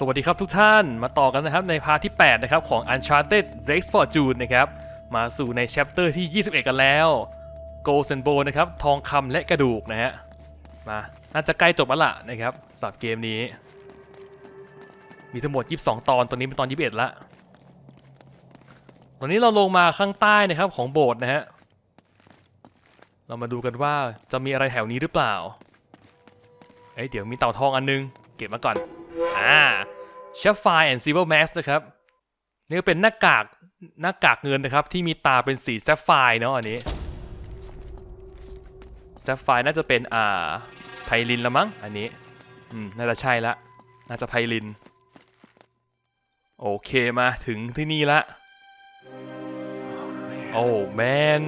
สวัสดีครับทุกท่านมาต่อกันนะครับในพาร์ทที่ 8 นะครับ ของ Uncharted Drake's Fortune นะครับ มาสู่ใน chapter ที่ 21 กันแล้ว Gold and b o นะครับ ทองคำและกระดูกนะฮะ มา น่าจะใกล้จบแล้วล่ะนะครับสำหรับเกมนี้ มีทั้งหมด 22 ตอนตอนนี้เป็นตอน 21 ละตอนนี้เราลงมาข้างใต้นะครับของโบสถ์นะฮะ เรามาดูกันว่าจะมีอะไรแถวนี้หรือเปล่าเอ้ยเดี๋ยวมีเต่าทองอันนึง เก็บมาก่อน อ่าเชฟไฟแอนด์ซิเวอร์แมสนะครับนี่ก็เป็นหน้ากากหน้ากากเงินนะครับ ที่มีตาเป็นสีแซฟไฟเนาะอันนี้แซฟไฟน่าจะเป็นอ่าไพลินละมั้งอันนี้อืมน่าจะใช่ละน่าจะไพลิน โอเคมาถึงที่นี่ละโอ้แมน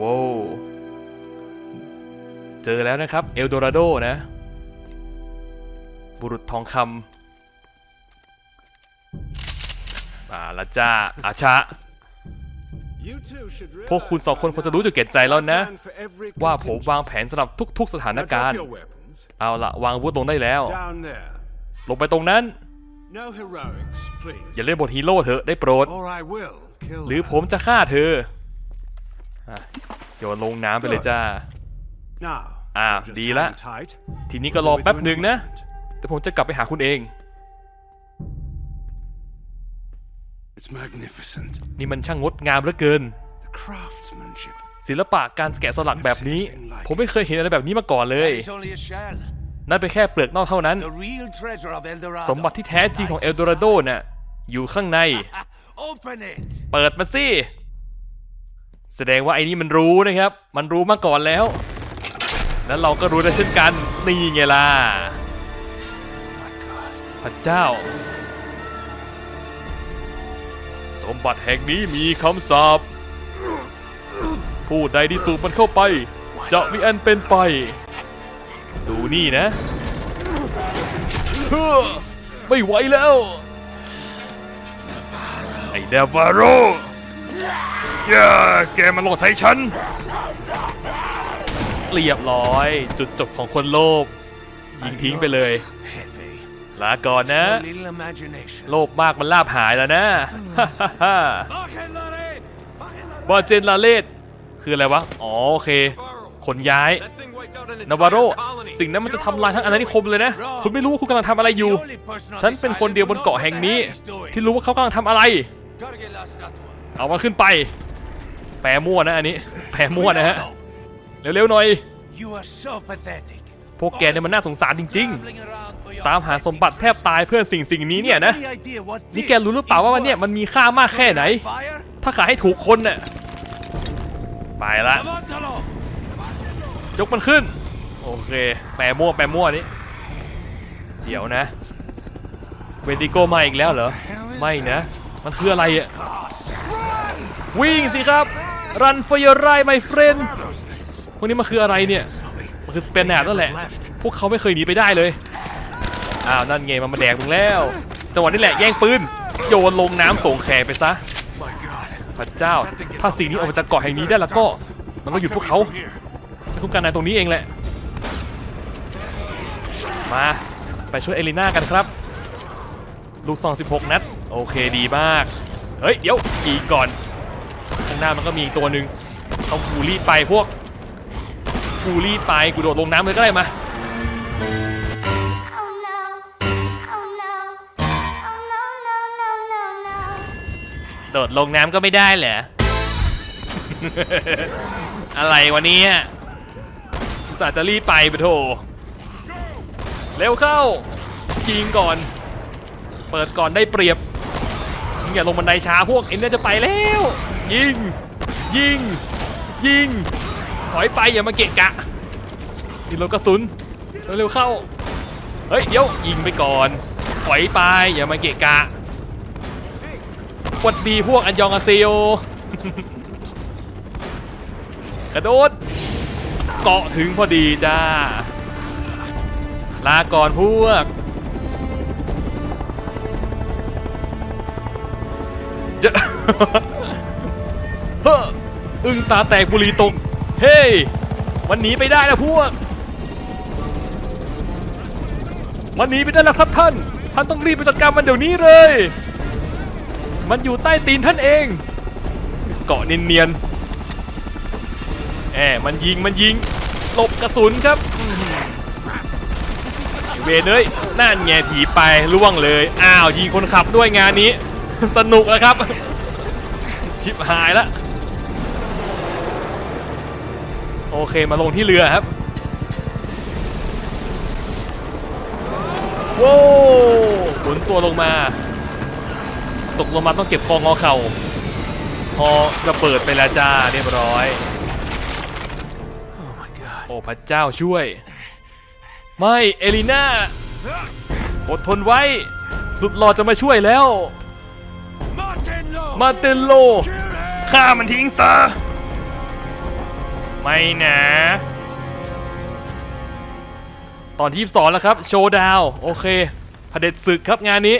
ว้าวเจอแล้วนะครับเอลโดราโดนะ บุรุษทองคำมาละจ้าอาชะ พวกคุณสองคนควรจะรู้จุดเก็บใจแล้วนะ ว่าผมวางแผนสำหรับทุก ๆ สถานการณ์ เอาละวางอาวุธลงได้แล้ว ลงไปตรงนั้น อย่าเล่นบทฮีโร่เถอะได้โปรด หรือผมจะฆ่าเธออะโยนลงน้ำไปเลยจ้าอ่าดีละ ทีนี้ก็รอแป๊บหนึ่งนะ แต่ผมจะกลับไปหาคุณเอง It's magnificent. นี่มันช่างงดงามเหลือเกิน The craftsmanship. ศิลปะการแกะสลักแบบนี้ ผมไม่เคยเห็นอะไรแบบนี้มาก่อนเลย It's only a shell. นั่นเป็นแค่เปลือกนอกเท่านั้น The real treasure of El Dorado. สมบัติที่แท้จริงของเอลโดราโดน่ะอยู่ข้างใน Open it. เปิดมาสิแสดงว่าไอ้นี่มันรู้นะครับ มันรู้มาก่อนแล้ว แล้วเราก็รู้ได้เช่นกัน นี่ไงล่ะ My God. พระเจ้า สมบัติแห่งนี้มีคำสาปผู้ใดที่สูบมันเข้าไป จะมีอันเป็นไป ดูนี่นะเฮ้อไม่ไหวแล้ว ไอ้เดวาโรย่าแกมันหลอกใช้ฉัน เรียบร้อย จุดจบของคนโลภยิงทิ้งไปเลย ลาก่อนนะ A little imagination. โลภมากมันลาบหายแล้วนะ Bacelare! บาเจนลาเลตคืออะไรวะ อ๋อโอเคคนย้าย That thing wiped out an นาวาโร entire colony. สิ่งนั้นมันจะทำลายทั้งอาณานิคมเลยนะ คุณไม่รู้ว่าคุณกำลังทำอะไรอยู่ The only person on ฉัน this เป็นคน island เดียวบ who น knows เกาะ what แห่ง the นี้ hell he's doing. ที่รู้ว่าเขากำลังทำอะไร Gotta get lost that one. เอามันขึ้นไป แปรมั่วนะอันนี้ แปรมั่วนะฮะ เร็วๆหน่อย พวกแกเนี่ยมันน่าสงสารจริง ๆ ตามหาสมบัติแทบตายเพื่อสิ่งสิ่งนี้เนี่ยนะ นี่แกรู้หรือเปล่าว่ามันเนี่ยมันมีค่ามากแค่ไหน ถ้าขายให้ถูกคนน่ะไปละยกมันขึ้น โอเค แปรมั่วแปรมั่วนี่เดี๋ยวนะ เวนดิโกมาอีกแล้วเหรอ ไม่นะ มันคืออะไรอะ วิ่งสิครับ รัน for your right my friend พวกนี้มันคืออะไรเนี่ย มันคือสเปนแนดนั่นแหละ พวกเขาไม่เคยหนีไปได้เลย อ้าวนั่นไงมันมาแดกมึงแล้ว จังหวะนี้แหละแย่งปืน โยนลงน้ำส่งแขกไปซะ พระเจ้า ถ้าสิ่งนี้ออกมาจากเกาะแห่งนี้ได้แล้วก็ มันก็หยุดพวกเขา Here. ฉันคุ้มกันในตรงนี้เองแหละ มาไปช่วยเอลิน่ากันครับ ลูกซอง 16 นัด โอเคดีมาก เฮ้ย เดี๋ยวอีกก่อน ข้างหน้ามันก็มีอีกตัวหนึ่งเอากูรีบไปพวก กูรีบไปกูโดดลงน้ำเลยก็ได้มา Oh no. Oh no. Oh no, no, no, no, no. โดดลงน้ำก็ไม่ได้เหรอ อะไรวะเนี่ยอุตส่าห์จะรีบไปไปะโถเร็วเข้ายิงก่อน เปิดก่อนได้เปรียบมึงอย่าลงบันไดช้าพวกเอ็นเนี่ยจะไปแล้ว ยิง ยิง ยิง ถอยไปอย่ามาเกะกะยิงรถกระสุนเร็วๆเข้า เฮ้ยเดี๋ยวยิงไปก่อน ถอยไปอย่ามาเกะกะสวัสดีพวกอันยองอาเซโยกระโดดเกาะถึงพอดีจ้า ลาก่อนพวกจะเฮ้ออึ้งตาแตกบุรีตก เฮ้ยมันหนีไปได้แล้วพวก มันหนีไปได้แล้วครับท่าน ท่านต้องรีบไปจัดการมันเดี๋ยวนี้เลย มันอยู่ใต้ตีนท่านเอง เกาะเนียนๆแอบมันยิงมันยิงหลบกระสุนครับเวนเอ้ยนั่นไงถีไปล่วงเลย อ้าวยิงคนขับด้วยงานนี้ สนุกแล้วครับ ชิบหายแล้ว โอเคมาลงที่เรือครับว้าวหมุนตัวลงมา ตกลงมาต้องเก็บคองอเข่า พอระเบิดไปแล้วจ้าเรียบร้อย Oh my god. โอ้พระเจ้าช่วย ไม่ เอลิน่าอดทนไว้ สุดหล่อจะมาช่วยแล้ว Martin Law! มาเตนโล ฆ่ามันทิ้งซะ ไม่นะ ตอนที่สองแล้วครับ โชว์ดาว โอเคเผด็จศึกครับงานนี้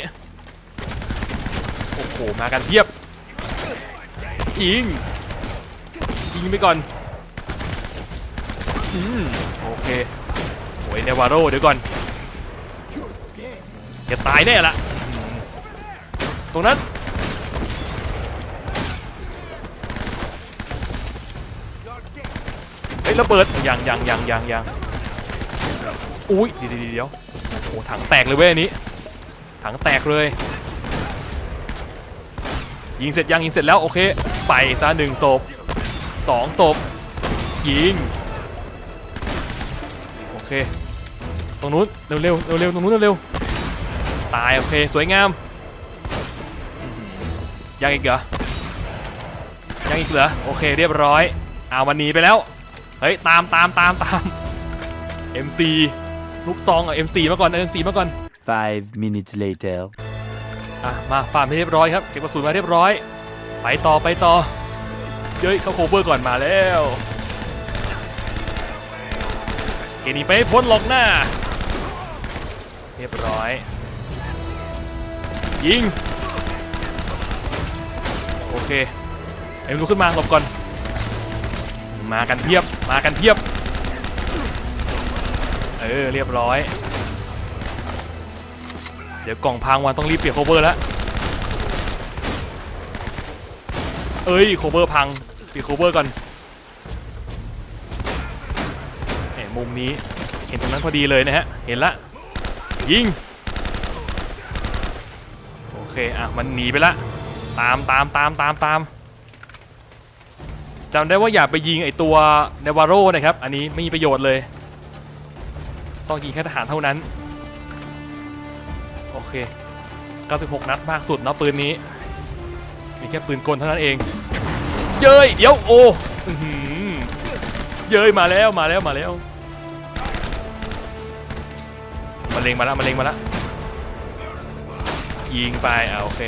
โอ้โห มากันเพียบยิงยิงไปก่อน อืม โอเคโอ้ยเนวาโรเดี๋ยวก่อนจะตายแน่ละ ตรงนั้น ฮ้ยระเบิดยังยังยังยังยังอุ้ยเดี๋ยวเดี๋ยวโอ้ถังแตกเลยเว้ยอันนี้ ถังแตกเลย ยิงเสร็จยังยิงเสร็จแล้วโอเคไปซะหนึ่งศพสองศพยิงโอเคตรงนู้นเร็วเร็วเร็วเร็วตรงนู้นเร็วตายโอเคสวยงามยังอีกเหรอยังอีกเหรอโอเคเรียบร้อยเอาวันหนีไปแล้ว เฮ้ยตามตามตามตาม MC ลูกซองอะ MC มาก่อน MC มาก่อน Five minutes later. อะมาฟาร์มให้เรียบร้อยครับเก็บกระสุนมาเรียบร้อย ไปต่อไปต่อเย้ยเข้าโคเวอร์ก่อนมาแล้วเกมนี้ไปให้พ้นหลอกหน้า เรียบร้อย ยิง โอเคเอ็มลุกขึ้นมาหลบก่อน มากันเพียบมากันเพียบ เออเรียบร้อย เดี๋ยวกล่องพังวันต้องรีบเปลี่ยนโคเวอร์แล้วเอ้ยโคเวอร์พังเปลี่ยนโคเวอร์ก่อนแหมมุมนี้เห็นตรงนั้นพอดีเลยนะฮะเห็นละยิงโอเคอะมันหนีไปละตามตามตามตามตาม จำได้ว่าอย่าไปยิงไอตัวเนวาโรนะครับ อันนี้ไม่มีประโยชน์เลย ต้องยิงแค่ทหารเท่านั้น โอเค 96 นัดมากสุดเนาะปืนนี้ มีแค่ปืนกลเท่านั้นเอง เย้ย เดี๋ยวโอ้เย้ยมาแล้วมาแล้วมาแล้วมาเลงมาแล้วมาเลงมาแล้วยิงไปอะโอเค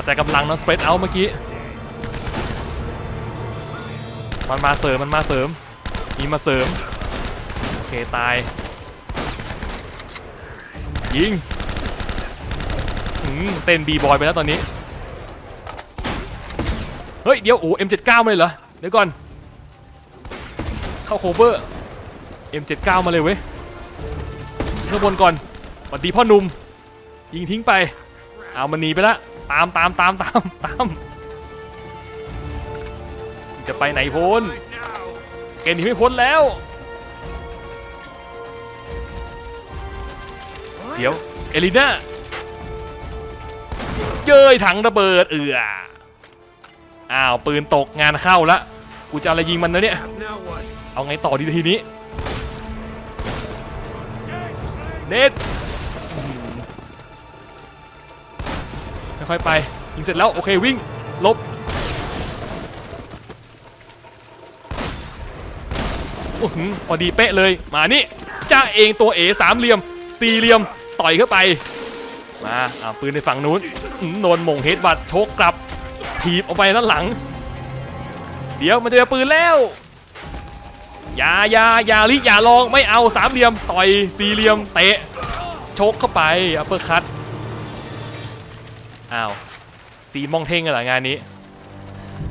ระจายกำลังนาะสเปรดเอาเมื่อกี้ มันมาเสริมมันมาเสริม มีมาเสริม โอเค ตาย ยิงอืมเต้นบีบอยไปแล้วตอนนี้ เฮ้ย เดี๋ยว โอ้ M79 มาเลยเหรอ เดี๋ยวก่อน เข้าโคเวอร์ M79 มาเลยเว้ยข้างบนก่อนสวัสดีพ่อหนุ่มยิงทิ้งไป เอามันหนีไปละ ตามตามตามตามตามจะไปไหนพ้นเกณฑ์หนีไม่พ้นแล้ว เดี๋ยว เอลิน่าเยยถังระเบิดเอืออ้าวปืนตกงานเข้าละกูจะอะไรยิงมันนะเนี่ย เอาไงต่อดีทีนี้เน็ต ค่อยๆไปยิงเสร็จแล้ว โอเควิ่งลบอื้อหือพอดีเป๊ะเลย มานี่จ้าเองตัวเอสามเหลี่ยม สี่เหลี่ยม ต่อยเข้าไป มาเอาปืนในฝั่งนู้นโดนมงเฮดบัตโชกกลับถีบออกไปด้านหลัง เดี๋ยวมันจะเอาปืนแล้วอย่าอย่าอย่าลิอย่าลองไม่เอาสามเหลี่ยม ต่อยสี่เหลี่ยมเตะชกเข้าไปอัปเปอร์คัต อ้าวสีมองเท่งกันเหรองานนี้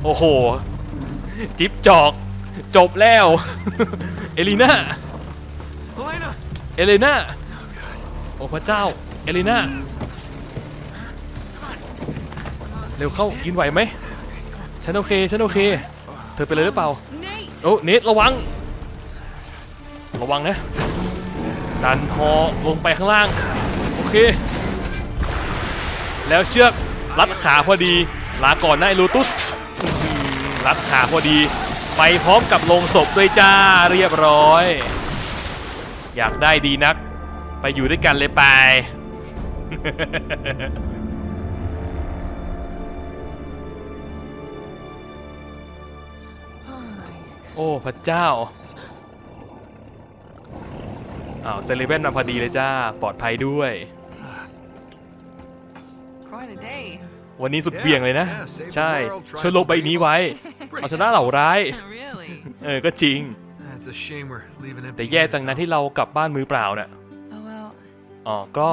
โอ้โห จิ๊บจอก จบแล้ว เอลิน่า Helena! เอเลน่า โอ้พระเจ้า เอลิน่า เร็วเข้ายินไหวไหม ฉันโอเค ฉันโอเค เธอเป็นอะไรหรือเปล่า โอ้เนทระวัง ระวังนะ ดันฮอลงไปข้างล่าง โอเค แล้วเชือกรัดขาพอดีลาก่อนนะไอ้ลูตุสรัดขาพอดี ไปพร้อมกับลงศพด้วยจ้าเรียบร้อย อยากได้ดีนัก ไปอยู่ด้วยกันเลยไป โอ้พระเจ้าอ้าวเซเลเว่นมาพอดีเลยจ้า ปลอดภัยด้วย วันนี้สุดเบี่ยงเลยนะ Yeah, save the ใช่ world, try ช่วยโลกใบนี้ไว้ เอาชนะเหล่าร้าย really? เออ ก็จริง That's a shame we're leaving empty. แต่แย่จังนะที่เรากลับบ้านมือเปล่าน่ะ Oh well, อ๋อ ก็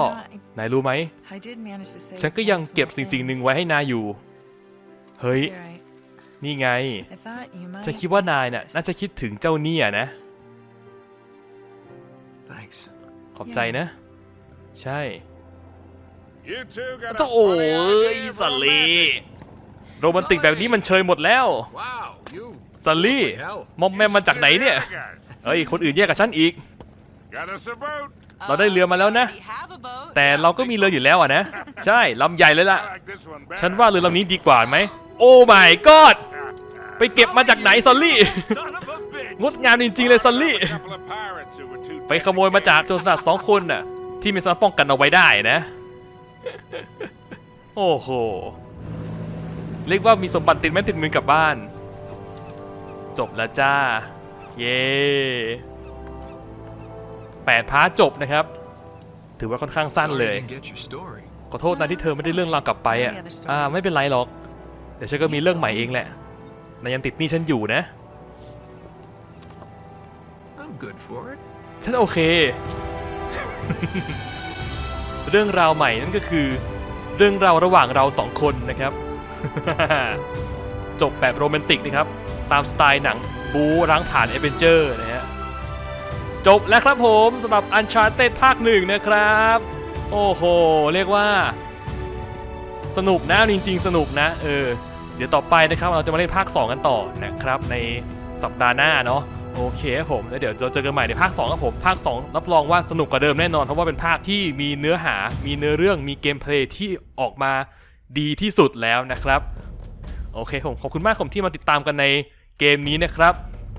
นายรู้ไหม I did manage to save. ฉันก็ยัง one เก็บ small สิ่ง thing. สิ่งหนึ่งไว้ให้นายอยู่ เฮ้ย You're right. นี่ไง I thought you might. ฉันคิดว่านาย miss น่ะ this. น่าจะคิดถึงเจ้าเนี่ยนะ Thanks. ขอบใจนะ ใช่ เจ้าโอ้ funny ย idea ส for ลี romantic. โรแมนติกแบบนี้มันเชยหมดแล้ว Wow, you สลีมอมแมมมาจากไหนเนี่ยเฮ้ยคนอื่นแย่กับฉันอีก Got us a boat. เราได้เรือมาแล้วนะ We have a boat. แต่เราก็มีเรืออยู่แล้วอะนะ ใช่ลำใหญ่เลยล่ะ I like this one better. ฉันว่าเรือลำนี้ดีกว่าไหม โอ้ my god ไปเก็บมาจากไหนซอลลี่ Son of a bitch. งดงามจริงๆเลยซอลลี่ A couple of pirates who were too ไปขโมยมาจากโจรสลัดสองคนน่ะที่มีสามารถป้องกันเอาไว้ได้นะ โอ้โห เรียกว่ามีสมบัติติดไม้ติดมือกลับบ้าน จบแล้วจ้า เย้แปดพาร์ทจบนะครับ ถือว่าค่อนข้างสั้น Sorry เลย I didn't get your story. ขอโทษนะที่เธอไม่ได้เรื่องราวกลับไปอะ อ่าไม่เป็นไรหรอก เดี๋ยวฉันก็มีเรื่องใหม่เองแหละนายยังติดหนี้ฉันอยู่นะ I'm good for it. ฉันโอเค เรื่องราวใหม่นั่นก็คือ เรื่องราวระหว่างเราสองคนนะครับ จบแบบโรแมนติกนะครับ ตามสไตล์หนังบูร้างผ่านเอเวนเจอร์นะฮะจบแล้วครับผมสำหรับ Uncharted ภาคหนึ่งนะครับ โอ้โห เรียกว่า สนุกนะจริง ๆ สนุกนะเออเดี๋ยวต่อไปนะครับเราจะมาเล่นภาค 2 กันต่อนะครับในสัปดาห์หน้าเนาะ โอเคผมแล้วเดี๋ยวเราเจอกันใหม่ในภาค2ครับผมภาค 2 รับรองว่าสนุกกว่าเดิมแน่นอน เพราะว่าเป็นภาคที่มีเนื้อหา มีเนื้อเรื่องมีเกมเพลย์ที่ออกมาดีที่สุดแล้วนะครับ โอเคผมขอบคุณมากผมที่มาติดตามกันในเกมนี้นะครับ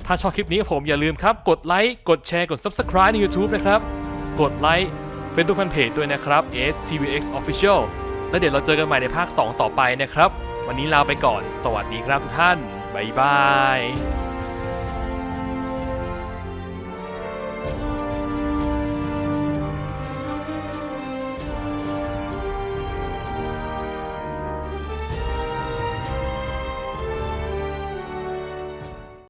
ถ้าชอบคลิปนี้ผมอย่าลืมครับ กดไลค์กดแชร์กด Subscribe ใน YouTube นะครับ กดไลค์ Facebook Fanpage ด้วยนะครับ STVX Official แล้วเดี๋ยวเราเจอกันใหม่ในภาค 2 ต่อไปนะครับ วันนี้ลาไปก่อน สวัสดีครับทุกท่านบ๊ายบาย